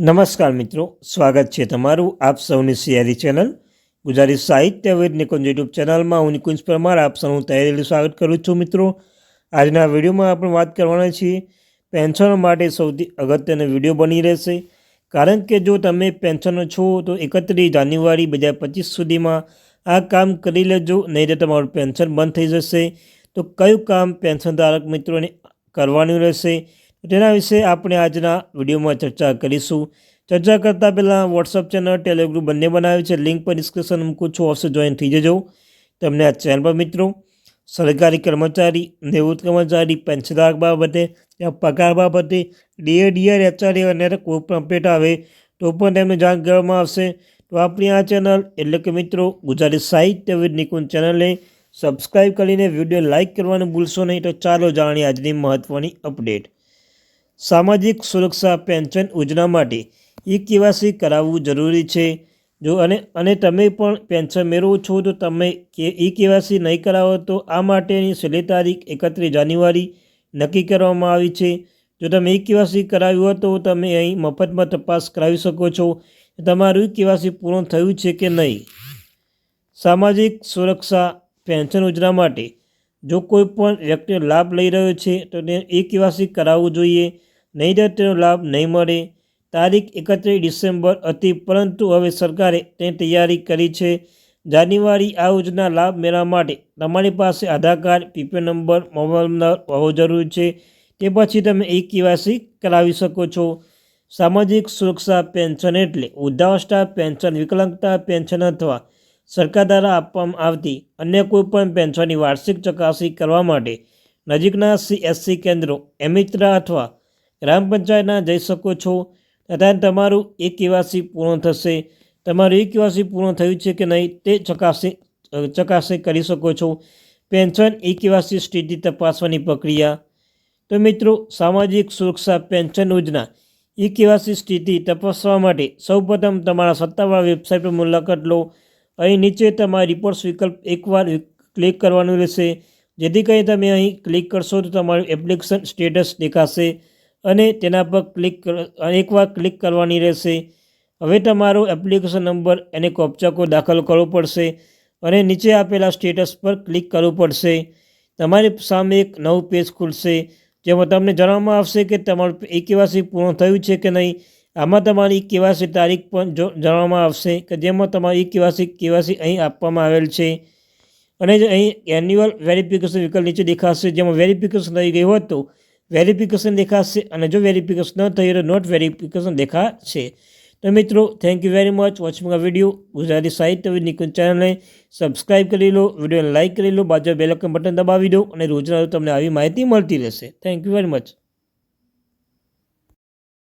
નમસ્કાર મિત્રો, સ્વાગત છે તમારું આપ સૌની સિયારી ચેનલ ગુજરાતી સાહિત્ય વિદ નિકુંજ યુટ્યુબ ચેનલમાં. હું નિકુંજ પરમાર, આપ સૌનું તૈયારી સ્વાગત કરું છું મિત્રો. આજના વિડીયોમાં આપણે વાત કરવાના છીએ પેન્શનો માટે સૌથી અગત્યનો વીડિયો બની રહેશે. કારણ કે જો તમે પેન્શનો છો તો એકત્રીસ જાન્યુઆરી બે હજાર પચીસ સુધીમાં આ કામ કરી લેજો, નહીં તો તમારું પેન્શન બંધ થઈ જશે. તો કયું કામ પેન્શનધારક મિત્રોને કરવાનું રહેશે? તેના વિશે આપણે આજના વિડીયોમાં ચર્ચા કરીશું. ચર્ચા કરતાં પહેલાં વોટ્સઅપ ચેનલ ટેલિગ્રુપ બંને બનાવ્યું છે. લિંક પર ડિસ્ક્રિપ્શન મૂકું છું. ઓફિસ જોઈન થઈ જજો. તમને આ ચેનલ પર મિત્રો, સરકારી કર્મચારી, નિવૃત્ત કર્મચારી પેન્શનધારક બાબતે પગાર બાબતે ડીએ ડીઆર એચઆરએ અને કોઈ પણ અપડેટ આવે તો પણ તેમને જાણ કરવામાં આવશે. તો આપણી આ ચેનલ એટલે કે મિત્રો, ગુજરાતી સાહિત્ય વિદ નિકુંજ ચેનલને સબસ્ક્રાઈબ કરીને વીડિયો લાઇક કરવાનું ભૂલશો નહીં. તો ચાલો જાણીએ આજની મહત્ત્વની અપડેટ સામાજિક સુરક્ષા પેન્શન યોજના માટે ઈ કેવાયસી કરાવવું જરૂરી છે. જો અને અને તમે પણ પેન્શન મેળવો છો, તો તમે કે, ઈ કેવાસી નહીં કરાવો, તો આ માટેની છેલ્લી તારીખ એકત્રીસ જાન્યુઆરી નક્કી કરવામાં આવી છે. જો તમે ઈ કેવાસી કરાવ્યું હોય, તો તમે અહીં મફતમાં તપાસ કરાવી શકો છો. તમારું ઈ કેવાસી પૂર્ણ થયું છે કે નહીં? સામાજિક સુરક્ષા પેન્શન યોજના માટે જો કોઈ પણ વ્યક્તિ લાભ લઈ રહ્યો છે, તો તેને ઈ કેવાસી કરાવવું જોઈએ. નહીં તેનો લાભ નહીં મળે. તારીખ એકત્રીસ ડિસેમ્બર હતી, પરંતુ હવે સરકારે તેની તૈયારી કરી છે. જાન્યુઆરી આ યોજના લાભ મેળવવા માટે તમારી પાસે Aadhaar card PPO number, mobile number હોવો જરૂરી છે. તે પછી તમે ઈ કેવાયસી કરાવી શકો છો. સામાજિક સુરક્ષા પેન્શન એટલે વૃદ્ધાવસ્થા પેન્શન, વિકલાંગતા પેન્શન અથવા સરકાર દ્વારા આપવામાં આવતી અન્ય કોઈપણ પેન્શનની વાર્ષિક ચકાસણી કરવા માટે નજીકના સીએસસી કેન્દ્રો, એમિત્રા અથવા ગ્રામ પંચાયતના જઈ શકો છો. તથા તમારું એ કેવાસી પૂર્ણ થશે. તમારું એ કેવાસી પૂર્ણ થયું છે કે નહીં તે ચકાસણી ચકાસણી કરી શકો છો. પેન્શન એ કેવાસી સ્થિતિ તપાસવાની પ્રક્રિયા. તો મિત્રો, સામાજિક સુરક્ષા પેન્શન યોજના ઈ કેવાસી સ્થિતિ તપાસવા માટે સૌપ્રથમ તમારા સત્તાવાર વેબસાઇટ પર મુલાકાત લો. અહીં નીચે તમારા રિપોર્ટ્સ વિકલ્પ એકવાર ક્લિક કરવાનું રહેશે. જેથી કરીને તમે અહીં ક્લિક કરશો તો તમારું એપ્લિકેશન સ્ટેટસ દેખાશે. અને તેના પર ક્લિક એકવાર ક્લિક કરવાની રહેશે. હવે તમારો એપ્લિકેશન નંબર એને કોપચાકો દાખલ કરવો પડશે અને નીચે આપેલા સ્ટેટસ પર ક્લિક કરવું પડશે. તમારી સામે એક નવું પેજ ખુલશે, જેમાં તમને જણાવવામાં આવશે કે તમારું એ કેવાસી પૂર્ણ થયું છે કે નહીં. આમાં તમારી કેવાસી તારીખ પણ જણાવવામાં આવશે કે જેમાં તમારી કેવાસી કેવાસી અહીં આપવામાં આવેલ છે. અને અહીં એન્યુઅલ વેરિફિકેશન વિકલ્પ નીચે દેખાશે, જેમાં વેરિફિકેશન થઈ ગયું હોત. વેરિફિકેશન દેખાશે અને જો વેરિફિકેશન ન થઈ તો નોટ વેરિફિકેશન દેખાશે તો મિત્રો thank you very much watching આ વીડિયો ગુજરાતી સાહિત્ય નિકુંજ ચેનલને સબસ્ક્રાઇબ કરી લો, વિડીયોને લાઇક કરી લો બાજુ બેલકન બટન દબાવી દો અને રોજના રોજ તમને આવી માહિતી મળતી રહેશે. Thank you very much